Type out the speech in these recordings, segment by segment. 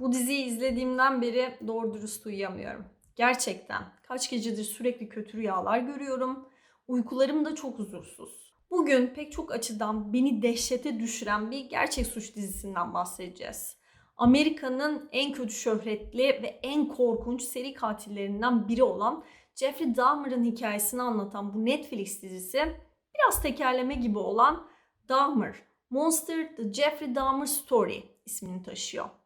Bu diziyi izlediğimden beri doğru dürüst uyuyamıyorum. Gerçekten. Kaç gecedir sürekli kötü rüyalar görüyorum. Uykularım da çok huzursuz. Bugün pek çok açıdan beni dehşete düşüren bir gerçek suç dizisinden bahsedeceğiz. Amerika'nın en kötü şöhretli ve en korkunç seri katillerinden biri olan Jeffrey Dahmer'ın hikayesini anlatan bu Netflix dizisi biraz tekerleme gibi olan Dahmer, Monster The Jeffrey Dahmer Story ismini taşıyor.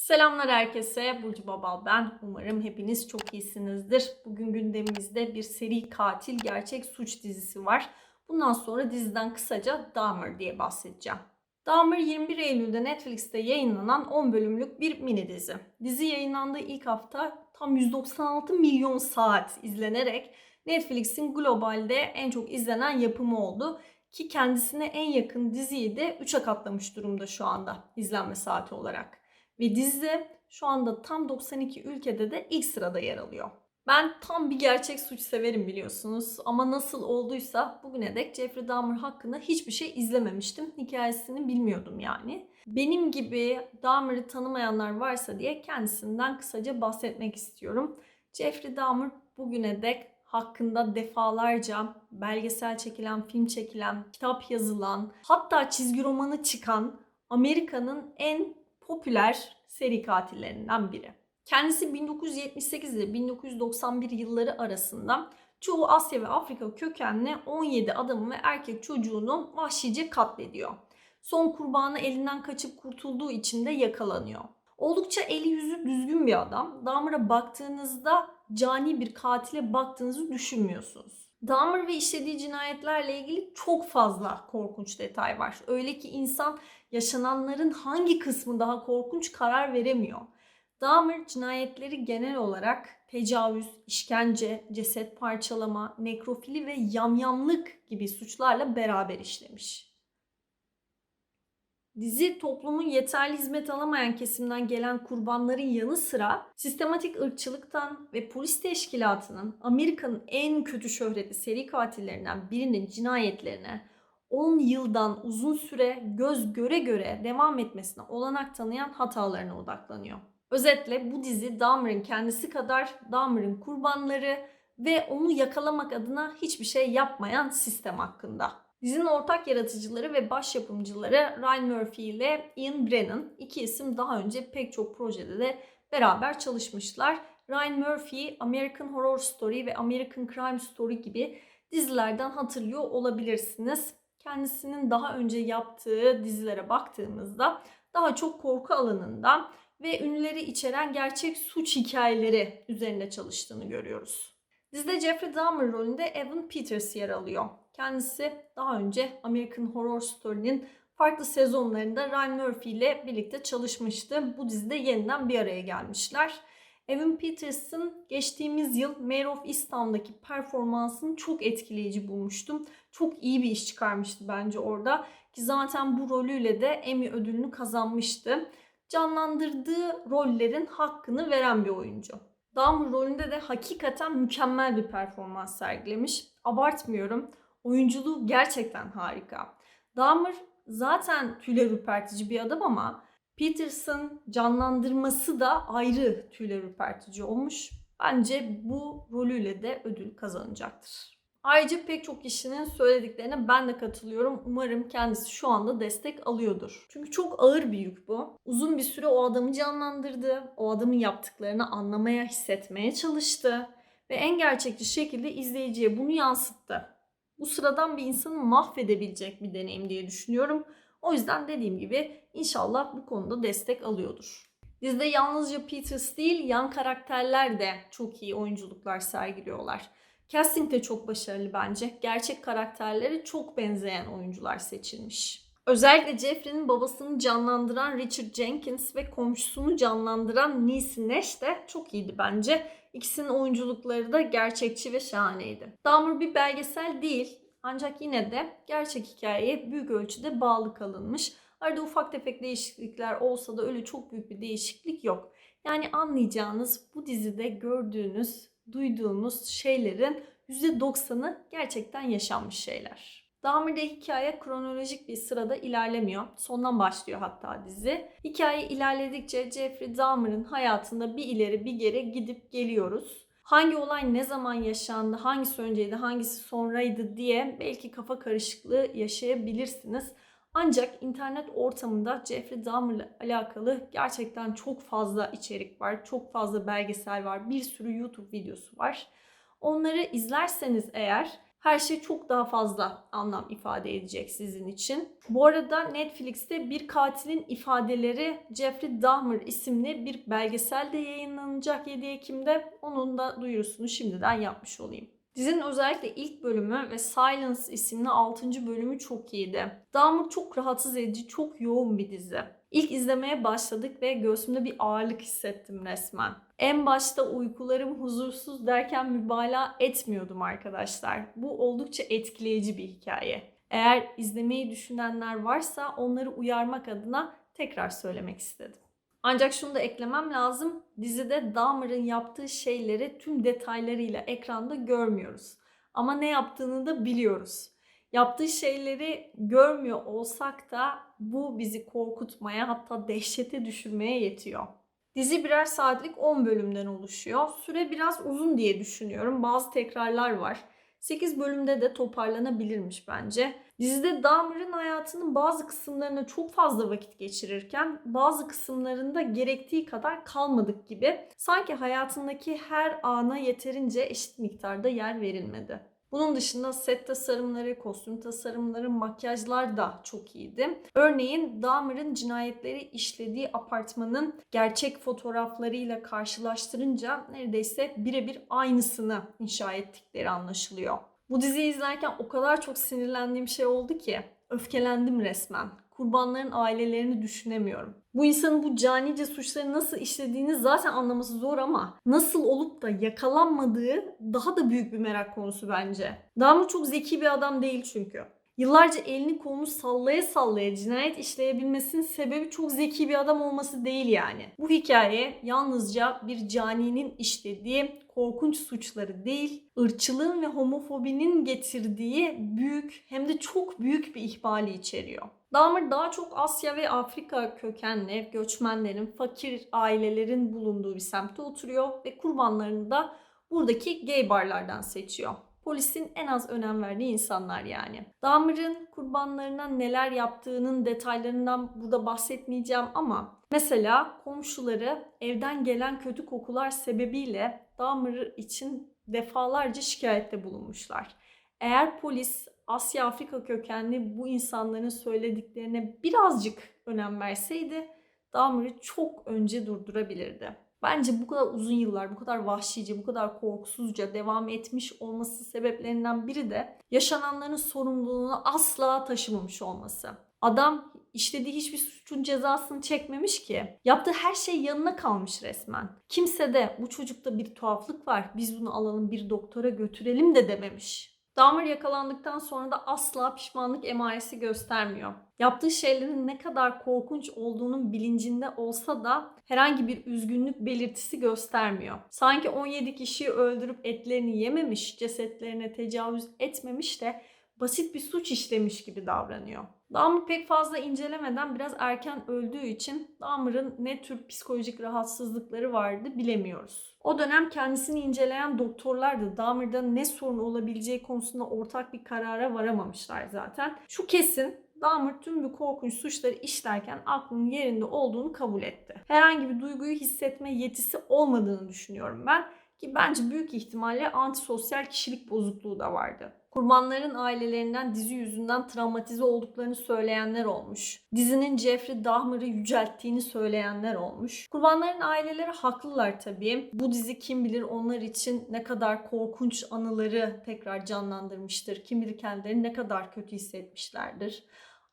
Selamlar herkese. Burcu Babal ben. Umarım hepiniz çok iyisinizdir. Bugün gündemimizde bir seri katil gerçek suç dizisi var. Bundan sonra diziden kısaca Dahmer diye bahsedeceğim. Dahmer 21 Eylül'de Netflix'te yayınlanan 10 bölümlük bir mini dizi. Dizi yayınlandığı ilk hafta tam 196 milyon saat izlenerek Netflix'in globalde en çok izlenen yapımı oldu. Ki kendisine en yakın diziyi de 3'e katlamış durumda şu anda izlenme saati olarak. Ve dizi şu anda tam 92 ülkede de ilk sırada yer alıyor. Ben tam bir gerçek suç severim biliyorsunuz ama nasıl olduysa bugüne dek Jeffrey Dahmer hakkında hiçbir şey izlememiştim. Hikayesini bilmiyordum yani. Benim gibi Dahmer'ı tanımayanlar varsa diye kendisinden kısaca bahsetmek istiyorum. Jeffrey Dahmer bugüne dek hakkında defalarca belgesel çekilen, film çekilen, kitap yazılan, hatta çizgi romanı çıkan Amerika'nın en popüler seri katillerinden biri. Kendisi 1978 ile 1991 yılları arasında çoğu Asya ve Afrika kökenli 17 adamı ve erkek çocuğunu vahşice katlediyor. Son kurbanı elinden kaçıp kurtulduğu için de yakalanıyor. Oldukça eli yüzü düzgün bir adam. Dahmer'a baktığınızda cani bir katile baktığınızı düşünmüyorsunuz. Dahmer ve işlediği cinayetlerle ilgili çok fazla korkunç detay var. Öyle ki insan yaşananların hangi kısmı daha korkunç karar veremiyor. Dahmer cinayetleri genel olarak tecavüz, işkence, ceset parçalama, nekrofili ve yamyamlık gibi suçlarla beraber işlemiş. Dizi toplumun yeterli hizmet alamayan kesimden gelen kurbanların yanı sıra sistematik ırkçılıktan ve polis teşkilatının Amerika'nın en kötü şöhretli seri katillerinden birinin cinayetlerine 10 yıldan uzun süre göz göre göre devam etmesine olanak tanıyan hatalarına odaklanıyor. Özetle bu dizi Dahmer'ın kendisi kadar Dahmer'ın kurbanları ve onu yakalamak adına hiçbir şey yapmayan sistem hakkında. Dizinin ortak yaratıcıları ve baş yapımcıları Ryan Murphy ile Ian Brennan. İki isim daha önce pek çok projede de beraber çalışmışlar. Ryan Murphy, American Horror Story ve American Crime Story gibi dizilerden hatırlıyor olabilirsiniz. Kendisinin daha önce yaptığı dizilere baktığımızda daha çok korku alanında ve ünlüleri içeren gerçek suç hikayeleri üzerinde çalıştığını görüyoruz. Dizide Jeffrey Dahmer rolünde Evan Peters yer alıyor. Kendisi daha önce American Horror Story'nin farklı sezonlarında Ryan Murphy ile birlikte çalışmıştı. Bu dizide yeniden bir araya gelmişler. Evan Peters'ın geçtiğimiz yıl Mayor of Easttown'daki performansını çok etkileyici bulmuştum. Çok iyi bir iş çıkarmıştı bence orada. Ki zaten bu rolüyle de Emmy ödülünü kazanmıştı. Canlandırdığı rollerin hakkını veren bir oyuncu. Dahmer rolünde de hakikaten mükemmel bir performans sergilemiş. Abartmıyorum. Oyunculuğu gerçekten harika. Dahmer zaten tüyler ürpertici bir adam ama Peterson canlandırması da ayrı tüyler ürpertici olmuş. Bence bu rolüyle de ödül kazanacaktır. Ayrıca pek çok kişinin söylediklerine ben de katılıyorum. Umarım kendisi şu anda destek alıyordur. Çünkü çok ağır bir yük bu. Uzun bir süre o adamı canlandırdı. O adamın yaptıklarını anlamaya, hissetmeye çalıştı. Ve en gerçekçi şekilde izleyiciye bunu yansıttı. Bu sıradan bir insanı mahvedebilecek bir deneyim diye düşünüyorum. O yüzden dediğim gibi inşallah bu konuda destek alıyordur. Dizide yalnızca Peters değil yan karakterler de çok iyi oyunculuklar sergiliyorlar. Casting de çok başarılı bence. Gerçek karakterlere çok benzeyen oyuncular seçilmiş. Özellikle Jeffrey'nin babasını canlandıran Richard Jenkins ve komşusunu canlandıran Niecy Nash de çok iyiydi bence. İkisinin oyunculukları da gerçekçi ve şahaneydi. Dahmer bir belgesel değil ancak yine de gerçek hikayeye büyük ölçüde bağlı kalınmış. Arada ufak tefek değişiklikler olsa da öyle çok büyük bir değişiklik yok. Yani anlayacağınız bu dizide gördüğünüz, duyduğunuz şeylerin %90'ı gerçekten yaşanmış şeyler. Dahmer'de hikaye kronolojik bir sırada ilerlemiyor. Sondan başlıyor hatta dizi. Hikaye ilerledikçe Jeffrey Dahmer'ın hayatında bir ileri bir geri gidip geliyoruz. Hangi olay ne zaman yaşandı, hangisi önceydi, hangisi sonraydı diye belki kafa karışıklığı yaşayabilirsiniz. Ancak internet ortamında Jeffrey Dahmer'la alakalı gerçekten çok fazla içerik var. Çok fazla belgesel var. Bir sürü YouTube videosu var. Onları izlerseniz eğer her şey çok daha fazla anlam ifade edecek sizin için. Bu arada Netflix'te bir katilin ifadeleri Jeffrey Dahmer isimli bir belgesel de yayınlanacak 7 Ekim'de. Onun da duyurusunu şimdiden yapmış olayım. Dizinin özellikle ilk bölümü ve Silence isimli 6. bölümü çok iyiydi. Dahmer çok rahatsız edici, çok yoğun bir dizi. İlk izlemeye başladık ve göğsümde bir ağırlık hissettim resmen. En başta uykularım huzursuz derken mübalağa etmiyordum arkadaşlar. Bu oldukça etkileyici bir hikaye. Eğer izlemeyi düşünenler varsa onları uyarmak adına tekrar söylemek istedim. Ancak şunu da eklemem lazım. Dizide Dahmer'ın yaptığı şeyleri tüm detaylarıyla ekranda görmüyoruz. Ama ne yaptığını da biliyoruz. Yaptığı şeyleri görmüyor olsak da bu bizi korkutmaya hatta dehşete düşürmeye yetiyor. Dizi birer saatlik 10 bölümden oluşuyor. Süre biraz uzun diye düşünüyorum. Bazı tekrarlar var. 8 bölümde de toparlanabilirmiş bence. Dizide Dahmer'ın hayatının bazı kısımlarına çok fazla vakit geçirirken bazı kısımlarında gerektiği kadar kalmadık gibi sanki hayatındaki her ana yeterince eşit miktarda yer verilmedi. Bunun dışında set tasarımları, kostüm tasarımları, makyajlar da çok iyiydi. Örneğin Dahmer'ın cinayetleri işlediği apartmanın gerçek fotoğraflarıyla karşılaştırınca neredeyse birebir aynısını inşa ettikleri anlaşılıyor. Bu diziyi izlerken o kadar çok sinirlendiğim şey oldu ki öfkelendim resmen. Kurbanların ailelerini düşünemiyorum. Bu insanın bu canice suçları nasıl işlediğini zaten anlaması zor ama nasıl olup da yakalanmadığı daha da büyük bir merak konusu bence. Dahmer çok zeki bir adam değil çünkü. Yıllarca elini kolunu sallaya sallaya cinayet işleyebilmesinin sebebi çok zeki bir adam olması değil yani. Bu hikaye yalnızca bir caninin işlediği korkunç suçları değil, ırkçılığın ve homofobinin getirdiği büyük hem de çok büyük bir ihbali içeriyor. Dahmer daha çok Asya ve Afrika kökenli göçmenlerin, fakir ailelerin bulunduğu bir semtte oturuyor ve kurbanlarını da buradaki gay barlardan seçiyor. Polisin en az önem verdiği insanlar yani. Dahmer'ın kurbanlarına neler yaptığının detaylarından burada bahsetmeyeceğim ama mesela komşuları evden gelen kötü kokular sebebiyle Dahmer için defalarca şikayette bulunmuşlar. Eğer polis Asya Afrika kökenli bu insanların söylediklerine birazcık önem verseydi Dahmer'ı çok önce durdurabilirdi. Bence bu kadar uzun yıllar, bu kadar vahşice, bu kadar korkusuzca devam etmiş olması sebeplerinden biri de yaşananların sorumluluğunu asla taşımamış olması. Adam işlediği hiçbir suçun cezasını çekmemiş ki. Yaptığı her şey yanına kalmış resmen. Kimse de bu çocukta bir tuhaflık var, biz bunu alalım bir doktora götürelim de dememiş. Dahmer yakalandıktan sonra da asla pişmanlık emaresi göstermiyor. Yaptığı şeylerin ne kadar korkunç olduğunun bilincinde olsa da herhangi bir üzgünlük belirtisi göstermiyor. Sanki 17 kişiyi öldürüp etlerini yememiş, cesetlerine tecavüz etmemiş de basit bir suç işlemiş gibi davranıyor. Dahmer pek fazla incelemeden biraz erken öldüğü için Dahmer'ın ne tür psikolojik rahatsızlıkları vardı bilemiyoruz. O dönem kendisini inceleyen doktorlar da Dahmer'da ne sorun olabileceği konusunda ortak bir karara varamamışlar zaten. Şu kesin Dahmer tüm bu korkunç suçları işlerken aklının yerinde olduğunu kabul etti. Herhangi bir duyguyu hissetme yetisi olmadığını düşünüyorum ben ki bence büyük ihtimalle antisosyal kişilik bozukluğu da vardı. Kurbanların ailelerinden dizi yüzünden travmatize olduklarını söyleyenler olmuş. Dizinin Jeffrey Dahmer'ı yücelttiğini söyleyenler olmuş. Kurbanların aileleri haklılar tabii. Bu dizi kim bilir onlar için ne kadar korkunç anıları tekrar canlandırmıştır. Kim bilir kendilerini ne kadar kötü hissetmişlerdir.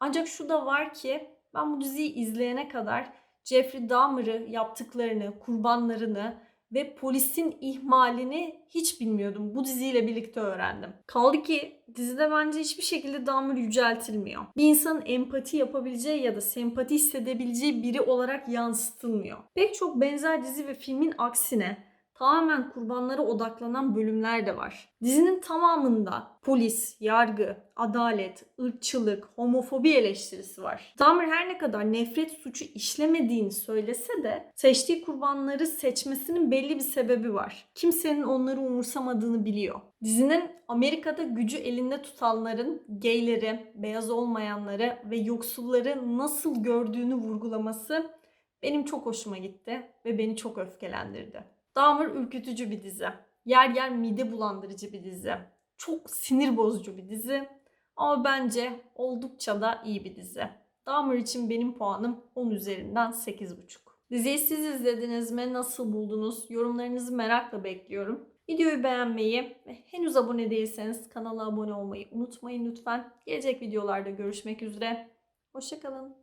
Ancak şu da var ki ben bu diziyi izleyene kadar Jeffrey Dahmer'ı yaptıklarını, kurbanlarını ve polisin ihmalini hiç bilmiyordum. Bu diziyle birlikte öğrendim. Kaldı ki dizide bence hiçbir şekilde Dahmer yüceltilmiyor. Bir insanın empati yapabileceği ya da sempati hissedebileceği biri olarak yansıtılmıyor. Pek çok benzer dizi ve filmin aksine tamamen kurbanlara odaklanan bölümler de var. Dizinin tamamında polis, yargı, adalet, ırkçılık, homofobi eleştirisi var. Dahmer her ne kadar nefret suçu işlemediğini söylese de seçtiği kurbanları seçmesinin belli bir sebebi var. Kimsenin onları umursamadığını biliyor. Dizinin Amerika'da gücü elinde tutanların gayleri, beyaz olmayanları ve yoksulları nasıl gördüğünü vurgulaması benim çok hoşuma gitti ve beni çok öfkelendirdi. Dahmer ürkütücü bir dizi. Yer yer mide bulandırıcı bir dizi. Çok sinir bozucu bir dizi. Ama bence oldukça da iyi bir dizi. Dahmer için benim puanım 10 üzerinden 8,5. Diziyi siz izlediniz mi? Nasıl buldunuz? Yorumlarınızı merakla bekliyorum. Videoyu beğenmeyi ve henüz abone değilseniz kanala abone olmayı unutmayın lütfen. Gelecek videolarda görüşmek üzere. Hoşçakalın.